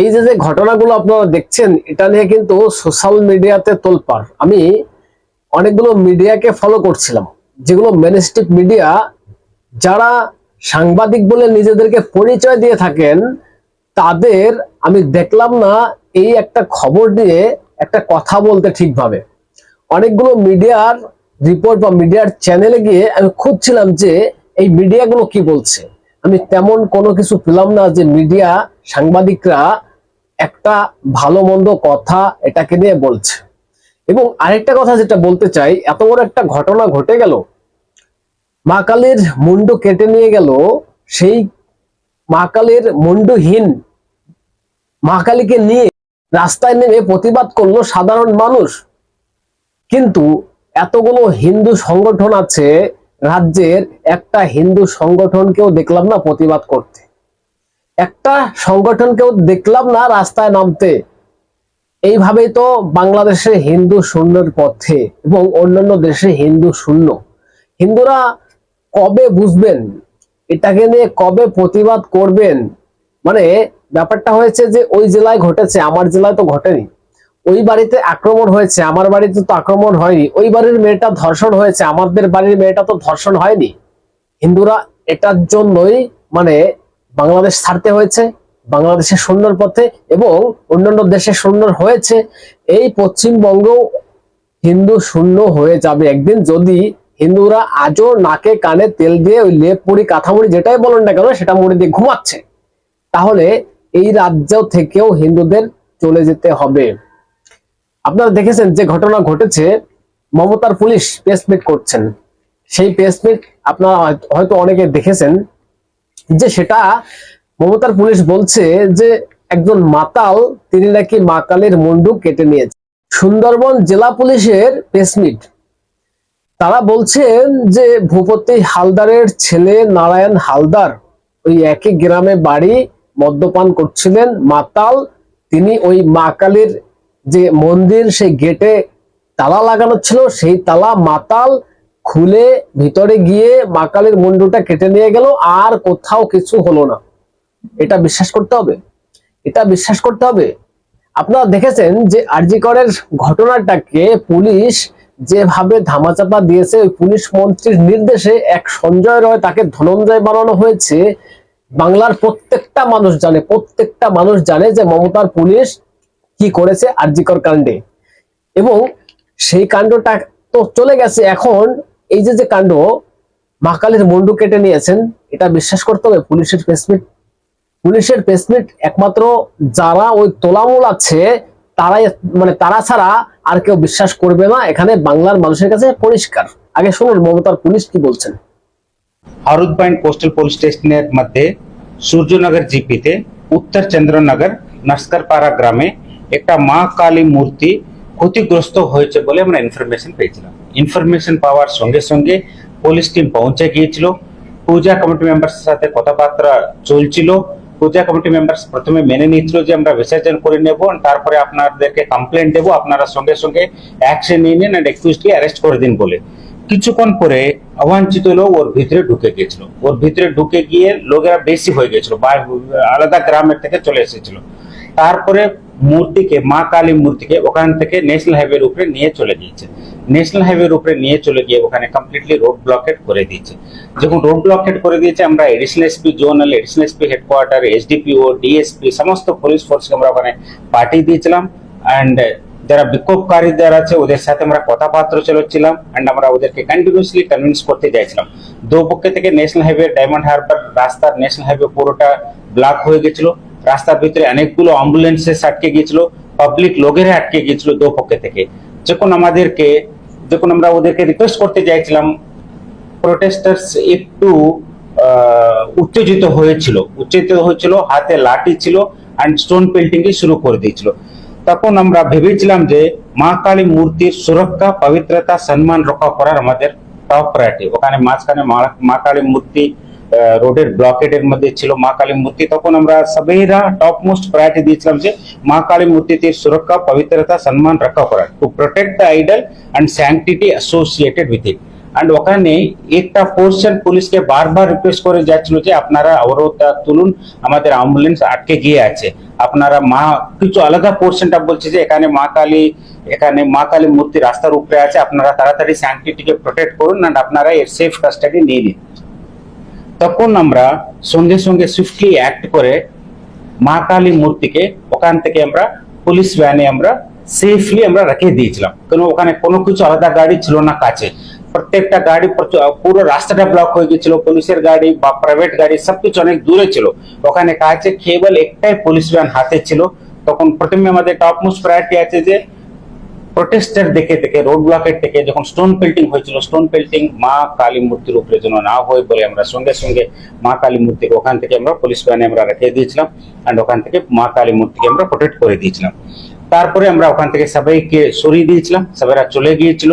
এই যে যে ঘটনাগুলো আপনারা দেখছেন, এটা নিয়ে কিন্তু সোশ্যাল মিডিয়াতে তোলপাড়। আমি অনেকগুলো মিডিয়াকে ফলো করছিলাম, যেগুলো মেনস্ট্রিপ মিডিয়া যারা সাংবাদিক বলে নিজেদেরকে পরিচয় দিয়ে থাকেন, তাদের আমি দেখলাম না এই একটা খবর নিয়ে একটা কথা বলতে ঠিকভাবে। অনেকগুলো মিডিয়ার রিপোর্ট বা মিডিয়ার চ্যানেলে গিয়ে আমি খুঁজছিলাম যে এই মিডিয়াগুলো কি বলছে। আমি তেমন কোনো কিছু পেলাম না যে মিডিয়া সাংবাদিকরা একটা ভালো মন্দ কথা এটাকে নিয়ে বলছে। এবং আরেকটা কথা যেটা বলতে চাই, এত বড় একটা ঘটনা ঘটে গেল। মা কালীর মুন্ডু কেটে নিয়ে গেল সেই মা কালীর মুন্ডুহীন মা কালীকে নিয়ে। রাস্তায় নেমে প্রতিবাদ করল সাধারণ মানুষ। কিন্তু এতগুলো হিন্দু সংগঠন আছে, রাজ্যের একটা হিন্দু সংগঠনকেও দেখলাম না প্রতিবাদ করতে। একটা সংগঠনকেও দেখলাম না রাস্তায় নামতে। এইভাবেই তো বাংলাদেশে হিন্দু শূন্যের পথে এবং অন্যান্য দেশে হিন্দু শূন্য। হিন্দুরা কবে বুঝবেন? এটাকে নিয়ে কবে প্রতিবাদ করবেন? মানে ব্যাপারটা হয়েছে যে ওই জেলায় ঘটেছে, আমার জেলায় তো ঘটেনি। ওই বাড়িতে আক্রমণ হয়েছে, আমার বাড়িতে তো আক্রমণ হয়নি। ওই বাড়ির মেয়েটা ধর্ষণ হয়েছে, আমাদের বাড়ির মেয়েটা তো ধর্ষণ হয়নি। হিন্দুরা এটার জন্যই মানে বাংলাদেশ ছাড়তে হয়েছে, বাংলাদেশের শূন্যর পথে এবং অন্যান্য দেশে শূন্য হয়েছে। এই পশ্চিমবঙ্গ হিন্দু শূন্য হয়ে যাবে একদিন যদি হিন্দুরা আজও নাকে কানে তেল দিয়ে ওই লেপ মুড়ি কাঁথামুড়ি যেটাই বলেন না কেন, সেটা মুড়ি দিয়ে ঘুমাচ্ছে। তাহলে এই রাজ্য থেকেও হিন্দুদের চলে যেতে হবে। আপনারা দেখেছেন যে ঘটনা ঘটেছে, মমতার পুলিশ প্রেসমিট করছেন। সেই প্রেসমিট আপনারা হয়তো- অনেকে দেখেছেন যে সেটা মমতার পুলিশ বলছে যে একজন মাতাল, তিনি নাকি মা কালীর মুন্ডু কেটে নিয়েছে। সুন্দরবন জেলা পুলিশের প্রেসমিট তারা বলছেন যে ভূপতি হালদারের ছেলে নারায়ণ হালদার ওই একই গ্রামে বাড়ি মদ্যপান করছিলেন মাতাল। তিনি ওই মা কালীর যে মন্দির, সেই গেটে তালা লাগানো ছিল, সেই তালা মাতাল খুলে ভিতরে গিয়ে মা কালীর মুন্ডুটা কেটে নিয়ে গেল, আর কোথাও কিছু হলো না। এটা বিশ্বাস করতে হবে। এটা বিশ্বাস করতে হবে। আপনারা দেখেছেন যে আরজিকরের ঘটনাটাকে পুলিশ যেভাবে ধামাচাপা দিয়েছে, ওই পুলিশ মন্ত্রীর নির্দেশে এক সঞ্জয় রয় তাকে ধনঞ্জয় বানানো হয়েছে। বাংলার প্রত্যেকটা মানুষ জানে, প্রত্যেকটা মানুষ জানে যে মমতার পুলিশ কি করেছে আরজিকর কাণ্ডে। এবং সেই কাণ্ডটা তো চলে গেছে এখন, এই যে যে কাণ্ড মা কালীর মুন্ডু কেটে নিয়েছেন, এটা বিশ্বাস করতে হবে, পুলিশের প্রেসমিট পুলিশের প্রেসমিট একমাত্র যারা ওই তোলামূল আছে, তারাই মানে তারা ছাড়া আর কেউ বিশ্বাস করবে না, এখানে বাংলার মানুষের কাছে পরিষ্কার। আগে শুনুন মমতার পুলিশ কি বলছেন। পয়েন্ট কোস্টাল পুলিশ স্টেশনের মধ্যে সূর্যনগর জিপিতে উত্তর চন্দ্রনগর নস্করপাড়া গ্রামে একটা মা কালী মূর্তি ক্ষতিগ্রস্ত হয়েছে বলে আমরা ইনফরমেশন পেয়েছিলাম। ইনফরমেশন পাওয়ার সঙ্গে সঙ্গে পুলিশ টিম পৌঁছে গিয়েছিল। পূজা কমিটি মেম্বার্স সাথে কথাবার্তা চলছিল। পূজা কমিটি মেম্বার্স প্রথমে মেনে নিয়েছিল যে আমরা বিসর্জন করে নেব, তারপরে আপনাদেরকে কমপ্লেন দেবো, আপনারা সঙ্গে সঙ্গে অ্যাকশন নিয়ে নিন অ্যান্ড এক্সকিউজকে অ্যারেস্ট করে দিন বলে। কিছুক্ষণ পরে অবাঞ্ছিত লোক ওর ভিতরে ঢুকে গিয়েছিল। ওর ভিতরে ঢুকে গিয়ে লোকেরা বেশি হয়ে গেছিল আলাদা গ্রামের থেকে চলে এসেছিল। তারপরে মূর্তিকে, মা কালী মূর্তিকে ওখান থেকে ন্যাশনাল হাইওয়ের উপরে নিয়ে চলে গিয়েছে। ন্যাশনাল হাইওয়ের উপরে নিয়ে চলে গিয়ে ওখানে কমপ্লিটলি রোড ব্লকেট করে দিয়েছে। যখন রোড ব্লকেট করে দিয়েছে, আমরা additional SP zonal additional SP headquarter SDPO DSP সমস্ত পুলিশ ফোর্সকে আমরা ওখানে পাঠিয়ে দিয়েছিলাম। অ্যান্ড যারা বিক্ষোভকারী যারা আছে, ওদের সাথে আমরা কথাবার্তা চলেছিলাম অ্যান্ড আমরা ওদেরকে কন্টিনিউসলি কনভিন্স করতে চাইছিলাম দু পক্ষে থেকে ন্যাশনাল হাইওয়ে ডায়মন্ড হারবার রাস্তার ন্যাশনাল হাইওয়ে পুরোটা ব্লক হয়ে গেছিল। রাস্তার ভিতরে অনেকগুলো অ্যাম্বুলেন্সেস আটকে গিয়েছিল পাবলিক লোকেরা আটকে গিয়েছিল দু পক্ষে থেকে। যখন আমাদেরকে, যখন আমরা ওদেরকে রিকোয়েস্ট করতে চাইছিলাম প্রোটেস্টার্স একটু উত্তেজিত হয়েছিল। উত্তেজিত হয়েছিল, হাতে লাঠি ছিল অ্যান্ড স্টোন পেন্টিং শুরু করে দিয়েছিল। তখন আমরা ভেবেছিলাম যে মা কালী মূর্তির সুরক্ষা, পবিত্রতা, সম্মান রক্ষা করার আমাদের টপ প্রায়োরিটি ওখানে মাঝখানে মা- কালী মূর্তি রোডের ব্লকেডের মধ্যে ছিল মা কালী মূর্তি। তখন আমরা সবেরা টপ মোস্ট প্রায়োরিটি দিয়েছিলাম যে মা কালী মূর্তিতে সুরক্ষা, পবিত্রতা, সম্মান রক্ষা করার। To protect the idol and sanctity associated with it and ওখানে একটা পোর্শন পুলিশকে বারবার রিকোয়েস্ট করে যাচ্ছিল যে আপনারা অবরোধটা তুলুন, আমাদের অ্যাম্বুলেন্স আটকে গিয়ে আছে। আপনারা মা, কিছু আলাদা পোর্শনটা বলছে যে এখানে মা কালী, এখানে মা কালী মূর্তি রাস্তার উপরে আছে, আপনারা তাড়াতাড়ি স্যাংটিটিকে প্রোটেক্ট করুন অ্যান্ড আপনারা এর সেফ কাস্টাডি নিয়ে নিন। তখন আমরা সঙ্গে সঙ্গে সুইফটলি অ্যাক্ট করে মা কালী মূর্তিকে ওখান থেকে আমরা পুলিশ ভ্যানে আমরা সেফলি আমরা রেখে দিয়েছিলাম। কেন ওখানে কোনো কিছু আলাদা গাড়ি ছিল না কাছে। প্রত্যেকটা গাড়ি পুরো রাস্তাটা ব্লক হয়ে গেছিল পুলিশের গাড়ি বা প্রাইভেট গাড়ি সবকিছু অনেক দূরে ছিল। ওখানে কাছে কেবল একটাই পুলিশ ভ্যান হাতে ছিল। তখন প্রথমে আমাদের টপ মোস্ট প্রায়োরিটি আছে যে প্রোটেস্টার দেখে থেকে রোড ব্লকের থেকে যখন স্টোন পেল্টিং হয়েছিল স্টোন পেল্টিং মা কালী মূর্তির উপরে যেন না হয় বলে আমরা সঙ্গে সঙ্গে মা কালী মূর্তিকে ওখান থেকে আমরা পুলিশ ভ্যানে আমরা রেখে দিয়েছিলাম অ্যান্ড ওখান থেকে মা কালী মূর্তিকে আমরা প্রোটেক্ট করে দিয়েছিলাম। তারপরে আমরা ওখান থেকে সবাইকে সরিয়ে দিয়েছিলাম, সবাইরা চলে গিয়েছিল।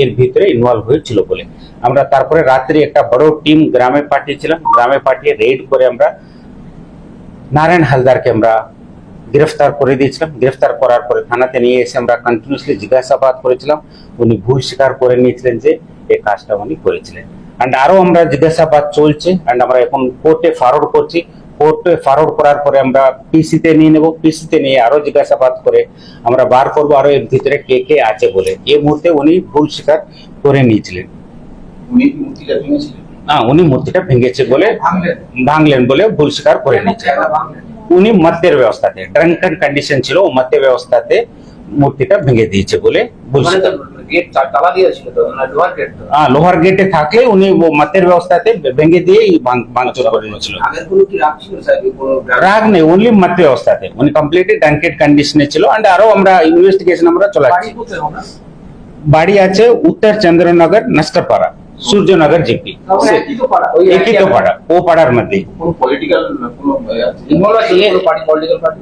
এর ভিতরে ইনভলভ হয়েছিল বলে। আমরা তারপরে রাত্রি একটা বড় টিম গ্রামে পাঠিয়েছিলাম। গ্রামে পাঠিয়ে রেড করে আমরা নারায়ণ হালদারকে আমরা গ্রেফতার করে দিয়েছিলাম। গ্রেফতার করার পরে থানাতে নিয়ে এসে আমরা কন্টিনিউসলি জিজ্ঞাসাবাদ করেছিলাম। উনি ভুল স্বীকার করে নিয়েছিলেন যে এই কাজটা উনি করেছিলেন। অ্যান্ড আরও আমরা জিজ্ঞাসাবাদ চলছে। অ্যান্ড আমরা এখন কোর্টে ফরওয়ার্ড করছি। কোর্টে ফারওয়ার্ড করার পরে আমরা পিসিতে নিয়ে নেব। পিসিতে নিয়ে আরও জিজ্ঞাসাবাদ করে আমরা বার করব আরও এর ভিতরে কে কে আছে বলে। এই মুহূর্তে উনি ভুল স্বীকার করে নিয়েছিলেন। উনি কি মূর্তিটা ভেঙেছিলেন? হ্যাঁ উনি মূর্তিটা ভেঙেছে বলে ভাঙলেন। বলে ভুল স্বীকার করে নিয়েছিলেন। উনি মদ্যের ব্যবস্থাতে ড্রাঙ্কেন কন্ডিশন ছিল ও মদ্যের ব্যবস্থাতে মূর্তিটা ভেঙে দিয়েছে বলে তো লোহার গেট তো হ্যাঁ লোহার গেটে থাকলে উনি মাতের ব্যবস্থাতে ভেঙে দিয়ে ভাঙচুর করে নিয়েছিল কোনো রাগ নেই অনলি মাতের ব্যবস্থাতে। উনি কমপ্লিটলি ড্রাঙ্কেড কন্ডিশনে ছিল অ্যান্ড আরও আমরা ইনভেস্টিগেশন আমরা চলাচ্ছি বাড়ি আছে উত্তর চন্দ্রনগর নস্করপাড়া। সূর্যনগর জিপি। একই তো পাড়া ও পাড়ার মধ্যে পলিটিক্যাল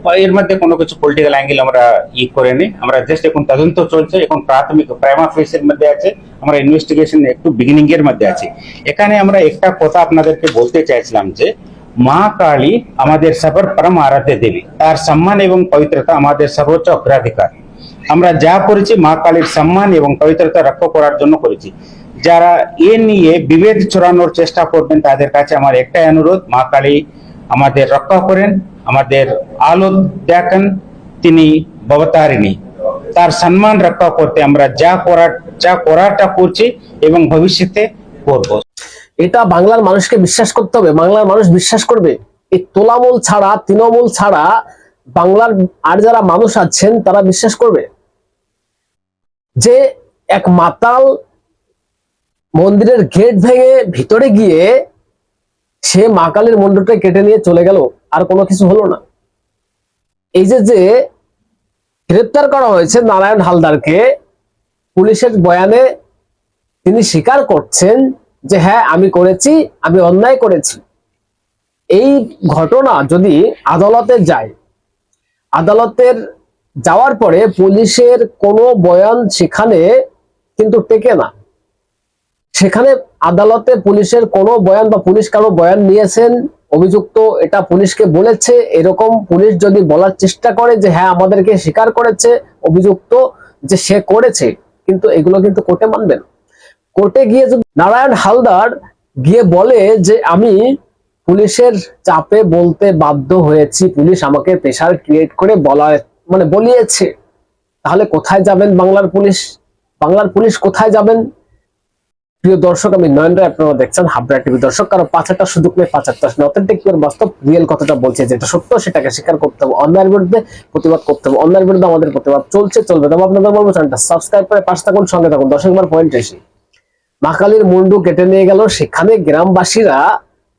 পার্টি এর মধ্যে কোনো কিছু পলিটিক্যাল অ্যাঙ্গেল আমরা ই করিনি আমরা জাস্ট এখন তদন্ত চলছে এখন প্রাথমিক প্রাইমা ফেসের মধ্যে আছে আমরা ইনভেস্টিগেশন একটু বিগিনিং এর মধ্যে আছি। এখানে আমরা একটা কথা আপনাদেরকে বলতে চাইছিলাম যে মা কালী আমাদের সবার পরম আরাধ্য দেবী। তার সম্মান এবং পবিত্রতা আমাদের সর্বোচ্চ অগ্রাধিকার। আমরা যা করেছি মা কালীর সম্মান এবং পবিত্রতা রক্ষা করার জন্য করেছি। যারা এ নিয়ে বিভেদ ছড়ানোর চেষ্টা করবেন, তাদের কাছে আমার একটাই অনুরোধ, মা কালী আমাদের রক্ষা করেন, আমাদের আলো দেখেন, তিনি ভবতারিণী তার সম্মান রক্ষা করতে আমরা যা করার, যা করাটা করছি এবং ভবিষ্যতে করব। এটা বাংলার মানুষকে বিশ্বাস করতে হবে। বাংলার মানুষ বিশ্বাস করবে এই তোলামূল ছাড়া, তৃণমূল ছাড়া বাংলার আর যারা মানুষ আছেন, তারা বিশ্বাস করবে। যে এক মাতাল মন্দিরের গেট ভেঙে ভিতরে গিয়ে সে মা কালীর মন্দিরটা কেটে নিয়ে চলে গেল, আর কোনো কিছু হলো না। এই যে যে গ্রেপ্তার করা হয়েছে নারায়ণ হালদারকে, পুলিশের বয়ানে তিনি স্বীকার করছেন যে হ্যাঁ আমি করেছি, আমি অন্যায় করেছি। এই ঘটনা যদি আদালতে যায়, আদালতের যাওয়ার পরে পুলিশের কোনো বয়ান সেখানে কিন্তু টেকে না। সেখানে আদালতে পুলিশের কোনো বয়ান বা পুলিশ কারও বয়ান নিয়েছেন? অভিযুক্ত এটা পুলিশকে বলেছে। এরকম পুলিশ যদি বলার চেষ্টা করে যে হ্যাঁ আমাদেরকে স্বীকার করেছে অভিযুক্ত যে সে করেছে, কিন্তু এগুলো কিন্তু কোর্টে মানবেন কোর্টে গিয়ে যদি নারায়ণ হালদার গিয়ে বলে যে, আমি পুলিশের চাপে বলতে বাধ্য হয়েছি, পুলিশ আমাকে প্রেশার ক্রিয়েট করে বলা মানে বলিয়েছে, তাহলে কোথায় যাবেন বাংলার পুলিশ? বাংলার পুলিশ কোথায় যাবেন? প্রিয় দর্শক, আমি নয়ন রায়, আপনারা দেখছেন হাবড়া টিভি। দর্শক, কারও পাঁচ একটা সুযোগ নেই পাঁচ একটা অথেন্টিক বাস্তব রিয়েল কথাটা বলছে, যেটা সত্য, সেটাকে স্বীকার করতে হবে অন্যায়ের বিরুদ্ধে, প্রতিবাদ করতে হবে অন্যায়ের বিরুদ্ধে, আমাদের প্রতিবাদ চলছে, চলবে। তবে আপনাদের বলব চ্যানেলটা সাবস্ক্রাইব করে পাশে থাকুন, সঙ্গে থাকুন। দর্শক বার পয়েন্ট এসে মাকালির মুন্ডু কেটে নিয়ে গেল, সেখানে গ্রামবাসীরা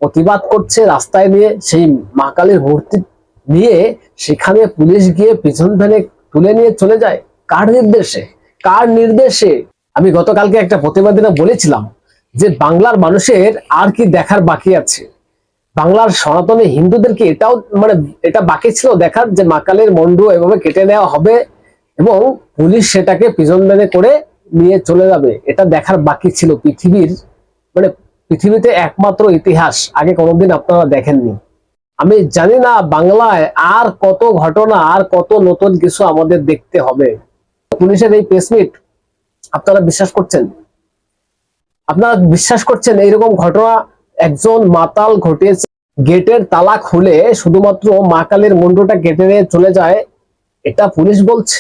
প্রতিবাদ করছে রাস্তায় নিয়ে, সেই মাকালির মূর্তি নিয়ে, সেখানে পুলিশ গিয়ে পিছন ভ্যানে তুলে নিয়ে চলে যায়। কার নির্দেশে? কার নির্দেশে? আমি গতকালকে একটা প্রতিবেদনে বলেছিলাম যে বাংলার মানুষের আর কি দেখার বাকি আছে। বাংলার সনাতনী হিন্দুদেরকে এটাও মানে এটা বাকি ছিল দেখার যে মাকালের মন্ডু এভাবে কেটে নেওয়া হবে এবং পুলিশ সেটাকে পিছন মেনে করে নিয়ে চলে যাবে। এটা দেখার বাকি ছিল পৃথিবীর মানে পৃথিবীতে একমাত্র ইতিহাস। আগে কোনোদিন আপনারা দেখেননি। আমি জানি না বাংলায় আর কত ঘটনা, আর কত নতুন কিছু আমাদের দেখতে হবে। পুলিশের এই প্রেসমিট আপনারা বিশ্বাস করছেন? আপনারা বিশ্বাস করছেন এইরকম ঘটনা একজন মাতাল ঘটিয়েছে গেটের তালা খুলে শুধুমাত্র মা কালীর মুন্ডুটা নিয়ে চলে যায়, এটা পুলিশ বলছে।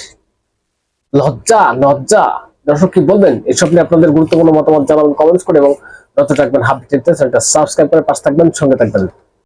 লজ্জা লজ্জা। দর্শক, কি বলবেন? এসব নিয়ে আপনাদের গুরুত্বপূর্ণ মতামত জানাবেন কমেন্টস করে এবং যত থাকবেন হাফ চ্যানেলটা সাবস্ক্রাইব করে পাশে থাকবেন, সঙ্গে থাকবেন।